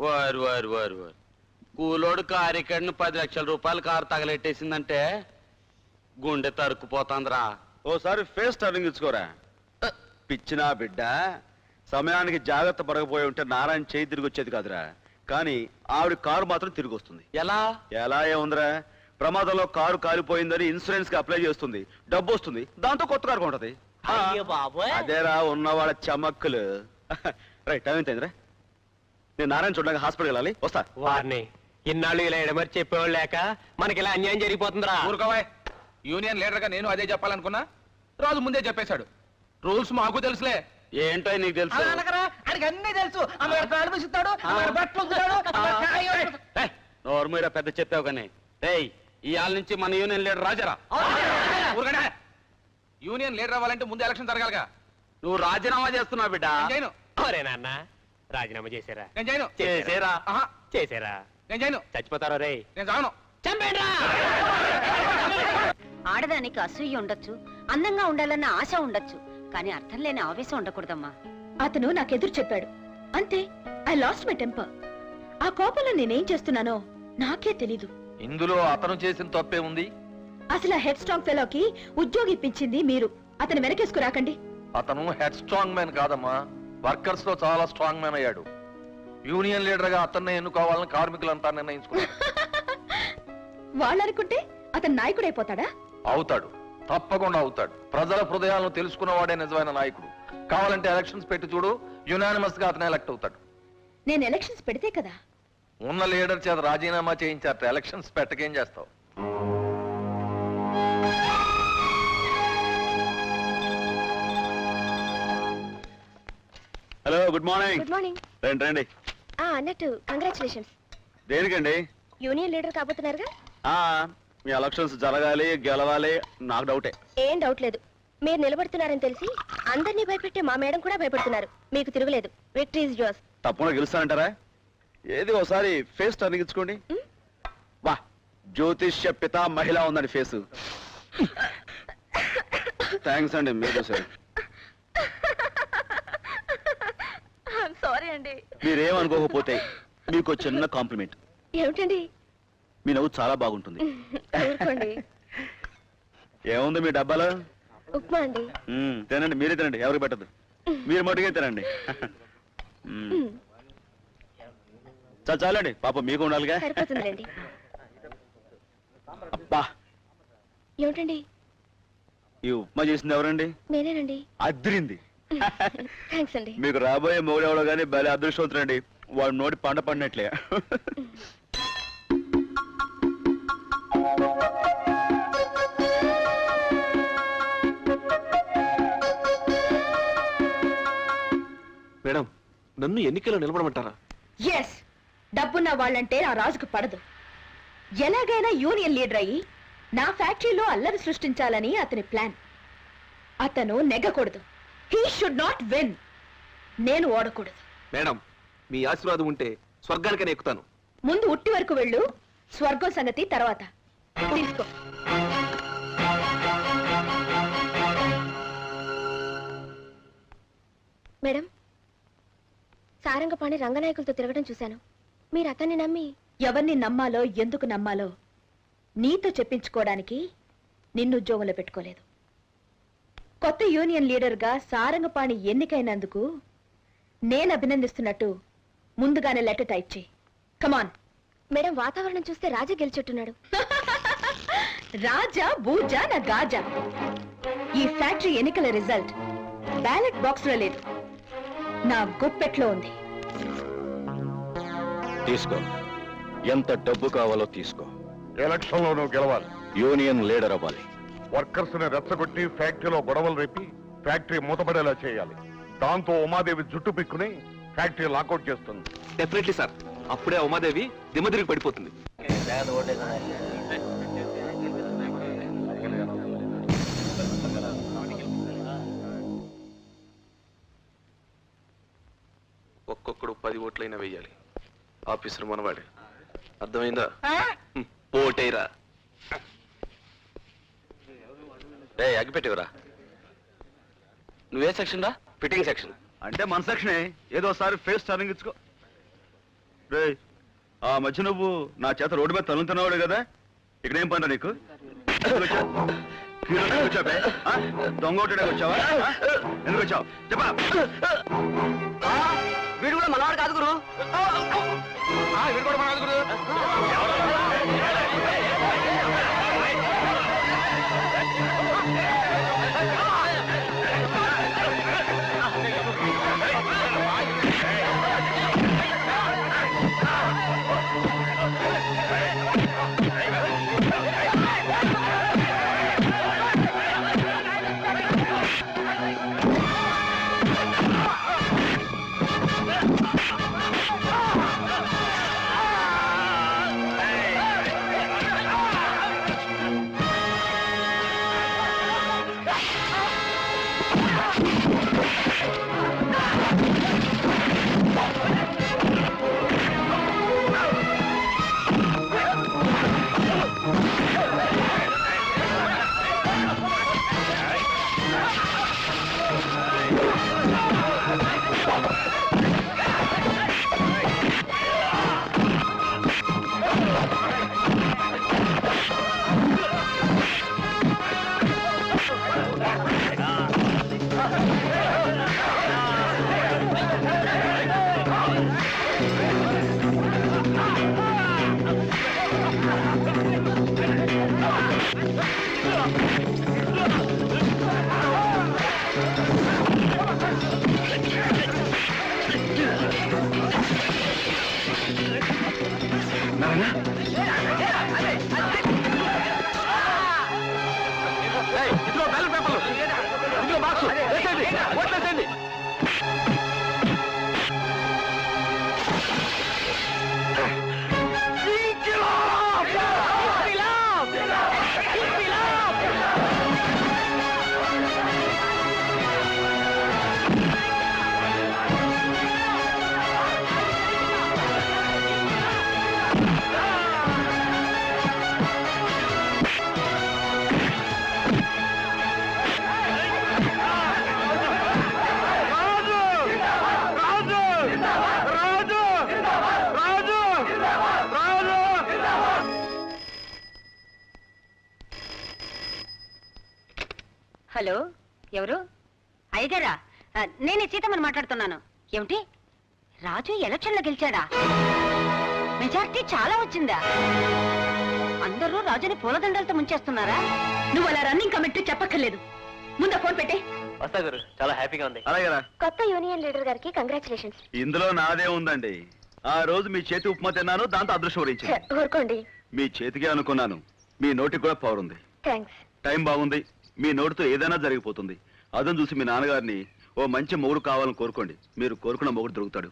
వారు వారు వారు వారు. కూలోడు కారు ఎక్కడిని పది లక్షల రూపాయలు కారు తగలెట్టేసిందంటే గుండె తరుక్కుపోతుందిరా. ఓసారి ఫేస్ టర్నింగ్ ఇచ్చుకోరా. పిచ్చినా బిడ్డ సమయానికి జాగ్రత్త పడకపోయి ఉంటే నారాయణ చేయి తిరిగి వచ్చేది కాదురా. కానీ ఆవిడ కారు మాత్రం తిరిగి వస్తుంది ఎలా? ఎలా ఏముందిరా? ప్రమాదంలో కారు కాలిపోయిందని ఇన్సూరెన్స్కి అప్లై చేస్తుంది. డబ్బు వస్తుంది. దాంతో కొత్త కారు కొంటది. అదేరా ఉన్న వాళ్ళ చమక్కులు రైట్ టైం నేను నారాయణ చూడడానికి హాస్పిటల్ వెళ్ళాలి. వస్తా. వారిని ఇన్నాళ్ళు ఇలా ఎడమరి చెప్పేవాళ్ళు లేక మనకి ఇలా అన్యాయం జరిగిపోతుందిరా. ఊరుకోవాయ్. యూనియన్ లీడర్గా నేను అదే చెప్పాలనుకున్నా? రాజు ముందే చెప్పేశాడు. రూల్స్ మాకు తెలుసులే. ఏంటో నీకు తెలుసు? అన్ని తెలుసు. నోరు మీద పెద్ద చెప్పావు కానీ. రేయ్ ఇవాళ నుంచి మన యూనియన్ లీడర్ రాజారా? యూనియన్ లీడర్ అవ్వాలంటే ముందు ఎలక్షన్ జరగాలిగా. నువ్వు రాజీనామా చేస్తున్నావు బిడ్డ? నేను చేయను. ఒరే నాన్న రాజీనామా చేశారా? నేను చేయను. చేసేరా ఆహా. చేశారా? నేను చేయను. చచ్చిపోతారో రే? నేను చావను ఆడదానికి అసూయ ఉండొచ్చు అందంగా ఉండాలన్న ఆశ ఉండొచ్చు కానీ అర్థం లేని ఆవేశం ఉండకూడదమ్మా. అతను నాకెదురు చెప్పాడు. అంతే ఐ లాస్ట్ మై టెంపర్ ఆ కోపంలో నేనేం చేస్తున్నానో నాకే తెలీదు. ఇందులో అతను చేసిన తప్పే ఉంది. అసలు ఆ హెడ్ స్ట్రాంగ్ ఫెలోకి ఉద్యోగి ఇప్పించింది మీరు. అతను వెనకేసుకురాకండి అతను హెడ్ స్ట్రాంగ్ మ్యాన్ కాదమ్మా. వర్కర్స్లో చాలా స్ట్రాంగ్ మ్యాన్ అయ్యాడు. యూనియన్ లీడర్గా అతన్ని ఎన్నుకోవాలని కార్మికులంతా నిర్ణయించుకున్నారు. వాళ్ళనుకుంటే అతను నాయకుడైపోతాడా? అవుతాడు. తప్పకుండా అవుతాడు. ప్రజల హృదయాలను తెలుసుకున్నవాడే నిజమైన నాయకుడు. కావాలంటే ఎలక్షన్స్ పెట్టి చూడు యునానిమస్గా అతను ఎలక్ట్ అవుతాడు. నేను ఎలక్షన్స్ పెడితే కదా? ఉన్న లీడర్ చేత రాజీనామా చేయించారట. ఎలక్షన్స్ పెట్టకేం చేస్తావు? Hello good morning good morning రండి రండి. అన్నట్టు కంగ్రాచులేషన్స్ దేనికండి? యూనియన్ లీడర్ కాబోతున్నారుగా? ఆ మీ ఎలక్షన్స్ జరగాలి గెలవాలి నాకు డౌటే. ఏం డౌట్ లేదు. మీరు నిలబడుతున్నారని తెలిసి అందరినీ భయపెట్టే మా మేడం కూడా భయపడుతున్నారు. మీకు తిరగలేదు. విక్టరీ ఇస్ యోర్స్ తప్పకుండా గెలుస్తానంటారా? ఏది ఒకసారి ఫేస్ టర్నింగ్ ఇచ్చుకోండి వా జ్యోతిష్య పిత మహిళ ఉందండి ఫేస్ థ్యాంక్స్ అండి మీరు సార్ అండి మీరేమనుకోకపోతే మీకు చిన్న కాంప్లిమెంట్. ఏమిటండి? మీ నవ్వు చాలా బాగుంటుంది. ఊరుకోండి. ఏముంది మీ డబ్బాలో? ఉప్మా అండి. మ్మ్, తినండి మీరే తినండి ఎవరికి పెట్టద్దు. మీరు మటుకే తినండి. మ్మ్. చాలు చాలండి. పాప మీకు ఉండాలిగా. సరిపోతుందిలేండి. అబ్బా. ఏమిటండి? ఈ ఉప్మా చేసింది ఎవరండి? నేనేనండి. అద్రింది థ్యాంక్స్ అండి. మీకు రాబోయే మొగుడెవడో కానీ భలే అదృష్టవంతుడండి వాడు నోటి పంట పడినట్లే. మేడం నన్ను ఎన్నికల్లో నిలబడమంటారా? ఎస్ డబ్బున్న వాళ్ళంటే ఆ రాజుకు పడదు. ఎలాగైనా యూనియన్ లీడర్ అయ్యి నా ఫ్యాక్టరీలో అల్లరి సృష్టించాలని అతని ప్లాన్. అతను నెగ్గకూడదు. హీ షుడ్ నాట్ విన్ నేను ఓడకూడదు. మేడం మీ ఆశీర్వాదం ఉంటే స్వర్గానికనే ఎక్కుతాను. ముందు ఉట్టి వరకు వెళ్ళు స్వర్గం సంగతి తర్వాత. తీసుకో. మేడం సారంగపాణి రంగనాయకులతో తిరగడం చూశాను. మీరు అతన్ని నమ్మి ఎవరిని నమ్మాలో ఎందుకు నమ్మాలో నీతో చెప్పించుకోవడానికి నిన్ను ఉద్యోగంలో పెట్టుకోలేదు. కొత్త యూనియన్ లీడర్గా సారంగపాణి ఎన్నికైనందుకు నేను అభినందిస్తున్నట్టు ముందుగానే లెటర్ టైప్ చేయి. కమాన్ మేడం వాతావరణం చూస్తే రాజా గెలిచెట్టున్నాడు. రాజా బూజా నా గాజా. ఈ ఫ్యాక్టరీ ఎన్నికల రిజల్ట్ బ్యాలెట్ బాక్స్లో లేదు. నా గుప్పెట్లో ఉంది. తీసుకో. ఎంత డబ్బు కావాలో తీసుకో. ఎలక్షన్లో నువ్వు గెలవాలి. యూనియన్ లీడర్ అవ్వాలి. వర్కర్స్ని రెచ్చగొట్టి ఫ్యాక్టరీలో గొడవలు రేపి ఫ్యాక్టరీ మూతపడేలా చేయాలి. దాంతో ఉమాదేవి జుట్టు పిక్కుని ఫ్యాక్టరీ లాకౌట్ చేస్తుంది. డెఫినెట్లీ సార్ అప్పుడే ఉమాదేవి దిమ్మదిరిగి పడిపోతుంది. ఒక్కొక్కడు పది ఓట్లైనా వెయ్యాలి. ఆఫీసర్ మనవాడే. అర్థమైందా? ఓటేరా రే అగ్గిపెట్టివరా నువ్వే సెక్షన్ రా? ఫిట్టింగ్ సెక్షన్ అంటే మన సెక్షనే ఏదో ఒకసారి ఫేస్ టర్నింగ్ ఇచ్చుకో. రేయ్, ఆ మధ్య నువ్వు నా చేత రోడ్డు మీద తలుగుతున్నావాడు కదా. ఇక్కడ ఏం పని నీకు? వచ్చావ్? వచ్చావే? ఆ? ఎందుకు వచ్చావు? చెప్పా. వీడు కూడా మనవాడు కాదు గురు. ఆ, వీడు కూడా మన గురు ना? హలో ఎవరు? అయ్యగారా ఆ, నేనే సీతమ్మని మాట్లాడుతున్నాను. ఏమిటి? రాజు ఎలక్షన్లో గెలిచాడా? మెజార్టీ చాలా వచ్చిందా? అందరూ రాజుని పూలదండలతో ముంచేస్తున్నారా? నువ్వు అలా రన్నింగ్ కమిటీ చెప్పక్కర్లేదు. ముందు ఫోన్ పెట్టే. వస్తా గురు చాలా హ్యాపీగా ఉంది. అలాగేరా కొత్త యూనియన్ లీడర్ గారికి కంగ్రాచులేషన్స్. ఇందులో నాదే ఉందండి. ఆ రోజు మీ చేతి ఉప్మా తిన్నాను దాంతో అదృష్టం వరించింది ఊరుకోండి. మీ చేతికే అనుకున్నాను. మీ నోటికి కూడా పవర్ ఉంది. థ్యాంక్స్ టైం బాగుంది. మీ నోటితో ఏదైనా జరిగిపోతుంది. అదని చూసి మీ నాన్నగారిని ఓ మంచి మొగుడు కావాలని కోరుకోండి. మీరు కోరుకున్న మొగుడు దొరుకుతాడు.